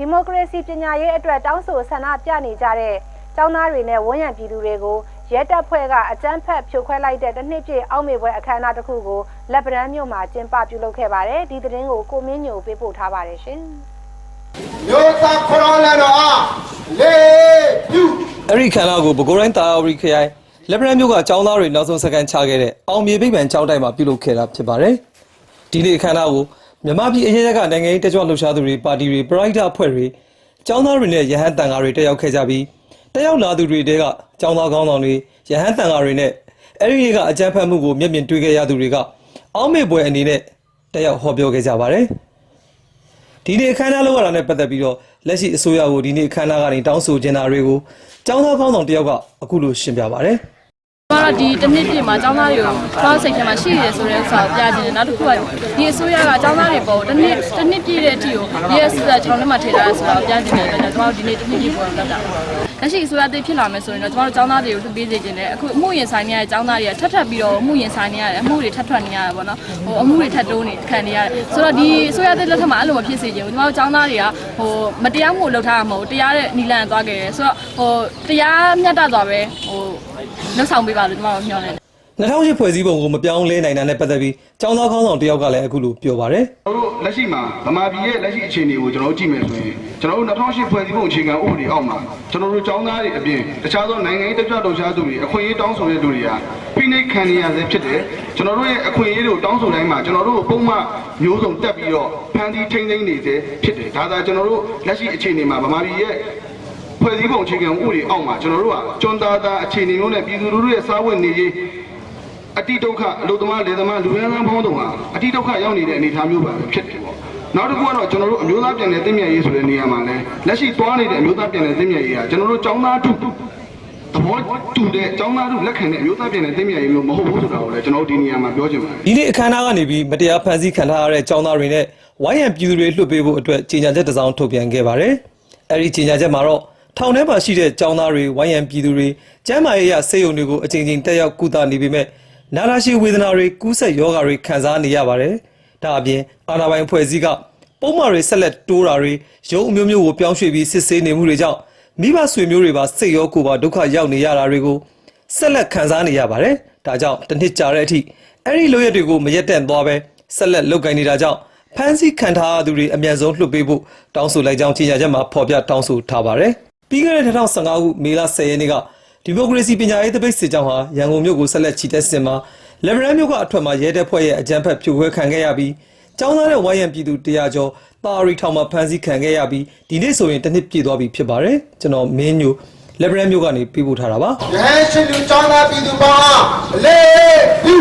ဒီမိုကရေစီပညာရေးအတွက်တောင်းဆိုဆန္ဒပြနေကြတဲ့ကျောင်းသားတွေနဲ့ဝန်ရံပြည်သူတွေကိုရဲတပ်ဖွဲ့ကအကြမ်းဖက်ဖြိုခွဲလိုက်တဲ့တစ်နှစ်ပြည့်အောက်မေပွဲအခမ်းအနားတစ်ခုကိုလက်ပံမြို့မှာကျင်းပပြုလုပ်ခဲ့ပါတယ်ဒီသတင်းကိုကိုမင်းညိုပေးပို့ထားပါတယ်ရှင်မျိုးသားခရောလန်တော်အားလေပြုအဲ့ဒီခန္ဓာကိုပဲခူးတိုင်းတာယာဝတီခရိုင်လက်ဗရန်မြို့ကចောင်းသားတွေနောက်ဆုံးစကန်ချခဲ့တဲ့အောင်မြေပိတ်ပံចောင်းတိုင်းမှာပြုလုပ်ခဲ့တာဖြစ်ပါတယ်။ဒီနေ့အခမ်းအနားကို မြန်မာပြည်အရေးရကနိုင်ငံရေးတကြွလှုပ်ရှားသူတွေပါတီတွေပရိုက်တာအဖွဲ့တွေကျောင်းသားတွေနဲ့ရဟန်းတန်ဃာတွေတက်ရောက်ခဲ့ကြပြီးတက်ရောက်လာသူတွေတဲကကျောင်းသားကောင်းဆောင်တွေရဟန်းတန်ဃာတွေနဲ့အဲ့ဒီကအကြမ်းဖက်မှုကိုမျက်မြင်တွေ့ခဲ့ရသူတွေကအောက်မေ့ပွဲအနေနဲ့တက်ရောက်ဟောပြောခဲ့ကြပါတယ်ဒီနေ့အခမ်းအနားလုပ်ရတာနဲ့ပတ်သက်ပြီးတော့လက်ရှိအစိုးရကိုဒီနေ့အခမ်းအနားကနေတောင်းဆိုချင်တာတွေကိုကျောင်းသားကောင်းဆောင်တယောက်ကအခုလိုရှင်းပြပါတယ်။ ကျွန်တော်တို့ဒီတစ်နှစ်ပြည့်မှာចောင်းသားတွေကိုပေါင်းစိတ်ထဲမှာရှိရဆိုတဲ့ဥစ္စာကိုပြချင်တယ်နောက်တစ်ခုကဒီအစိုးရကចောင်းသားတွေပေါ်တစ်နှစ်တစ်နှစ်ပြည့်တဲ့အထိကိုဒီအစိုးရကျွန်တော်တို့မှထည့်ထားရဆိုတာကိုပြချင်တယ်ကျွန်တော်တို့ဒီနေ့တစ်နှစ်ပြည့်ပေါ်တော့တာလက်ရှိအစိုးရသိဖြစ်လာမယ်ဆိုရင်တော့ကျွန်တော်တို့ចောင်းသားတွေကိုလွှတ်ပေးစေချင်တယ်အခုအမှုရင်ဆိုင်နေရတဲ့ចောင်းသားတွေကထပ်ထပ်ပြီးတော့အမှုရင်ဆိုင်နေရတယ်အမှုတွေထပ်ထွက်နေရတယ်ပေါ့နော်ဟိုအမှုတွေထပ်တိုးနေခံနေရတယ်ဆိုတော့ဒီအစိုးရသိလက်ထက်မှာအဲ့လိုမဖြစ်စေချင်ဘူးကျွန်တော်တို့ចောင်းသားတွေကဟိုမတရားမှုလုပ်ထားတာမဟုတ်တရားတဲ့နီလန်သွားခဲ့တယ်ဆိုတော့ဟိုတရားမျှတသွားပဲဟို လှုပ်ဆောင်ပေးပါလို့ကျွန်တော်တို့မျှော်နေတယ်2008ဖွဲ့စည်းပုံကိုမပြောင်းလဲနိုင်တာနဲ့ပတ်သက်ပြီးចောင်းသားကောင်းဆောင်တယောက်ကလည်းအခုလိုပြောပါတယ်ကျွန်တော်တို့လက်ရှိမှာဗမာပြည်ရဲ့လက်ရှိအခြေအနေကိုကျွန်တော်တို့ကြည့်မယ်ဆိုရင်ကျွန်တော်တို့2008ဖွဲ့စည်းပုံအခြေခံဥပဒေအောက်မှာကျွန်တော်တို့ចောင်းသားတွေအပြင်တခြားသောနိုင်ငံရေးတက်ကြွလှုပ်ရှားသူတွေအခွင့်အရေးတောင်းဆိုတဲ့လူတွေကဖိနှိပ်ခံနေရဆဲဖြစ်တယ်ကျွန်တော်တို့ရဲ့အခွင့်အရေးတွေကိုတောင်းဆိုတိုင်းမှာကျွန်တော်တို့ပုံမှန်မျိုးစုံတက်ပြီးတော့ဖန်တီးထိန်းသိမ်းနေဆဲဖြစ်တယ်ဒါသာကျွန်တော်တို့လက်ရှိအခြေအနေမှာဗမာပြည်ရဲ့ ဖွဲ့စည်းပုံအခြေခံဥပဒေအောက်မှာကျွန်တော်တို့ကကျွန်းသားသားအခြေအနေမျိုးနဲ့ပြည်သူလူထုရဲ့စားဝတ်နေရေးအတိဒုက္ခအလုသမားလေသမားလူရန်ဆန်းဖောင်းတုံဟာအတိဒုက္ခရောက်နေတဲ့အနေအထားမျိုးပါပဲဖြစ်တယ်ပေါ့နောက်တစ်ခုကတော့ကျွန်တော်တို့အမျိုးသားပြည်နယ်သိမြတ်ရေးဆိုတဲ့နေရာမှာလဲလက်ရှိသွားနေတဲ့အမျိုးသားပြည်နယ်သိမြတ်ရေးကကျွန်တော်တို့ចောင်းသားထုသဘောတူတဲ့ចောင်းသားထုလက်ခံတဲ့အမျိုးသားပြည်နယ်သိမြတ်ရေးမျိုးမဟုတ်ဘူးဆိုတာကိုလည်းကျွန်တော်တို့ဒီနေရာမှာပြောချင်ပါတယ် ဒီနေ့အခမ်းအနားကနေပြီးမတရားဖန်ဆီးခံထားရတဲ့ចောင်းသားတွေနဲ့ဝိုင်းရံပြည်သူတွေလွှတ်ပေးဖို့အတွက်ကြေညာချက်တစ်စောင်ထုတ်ပြန်ခဲ့ပါတယ်အဲ့ဒီကြေညာချက်မှာတော့ ထောင်ထဲမှာရှိတဲ့ចောင်းသားတွေဝိုင်းရံပြည်သူတွေကျမ်းမာရေးရစေယုံတွေကိုအချိန်ချင်းတက်ရောက်ကုသနေပေမဲ့နာတာရှိဝေဒနာတွေကူးဆက်ယောဂါတွေခံစားနေရပါတယ်ဒါအပြင်အာနာပိုင်ဖွဲ့စည်းကပုံမှန်တွေဆက်လက်တိုးတာတွေရုံအမျိုးမျိုးကိုပြောင်းရွှေ့ပြီးစစ်ဆေးနေမှုတွေကြောင့်မိဘဆွေမျိုးတွေပါစိတ်ရောကိုယ်ပါဒုက္ခရောက်နေရတာတွေကိုဆက်လက်ခံစားနေရပါတယ်။ဒါကြောင့်တစ်နှစ်ကြာတဲ့အထိအဲ့ဒီလိုရက်တွေကိုမရက်တန့်သွားပဲဆက်လက်လုပ်ကိုင်နေတာကြောင့်ဖမ်းဆီးခံထားရသူတွေအမြန်ဆုံးလွှတ်ပေးဖို့တောင်းဆိုလိုက်ကြောင်းကြေညာချက်မှာဖော်ပြတောင်းဆိုထားပါတယ်။ ပြီးခဲ့တဲ့2015ခုမေလ10ရက်နေ့ကဒီမိုကရေစီပညာရေးတပိတ်စစ်ကြောင်းဟာရန်ကုန်မြို့ကိုဆက်လက်ချီတက်ဆင်မှာလက်ဗရန်မြို့ကအထွက်မှာရဲတပ်ဖွဲ့ရဲ့အကြမ်းဖက်ဖြိုခွဲခံခဲ့ရပြီးကျောင်းသားတဲ့ဝိုင်းရံပြည်သူတရားကျော်တာရီထောင်မှာဖမ်းဆီးခံခဲ့ရပြီးဒီနေ့ဆိုရင်တစ်နှစ်ပြည့်သွားပြီဖြစ်ပါတယ်။ကျွန်တော်မင်းညိုလက်ဗရန်မြို့ကနေပြေးပို့ထားတာပါ။ရဟန်းရှင်လူចောင်းသားပြည်သူပေါင်းအားလေပြု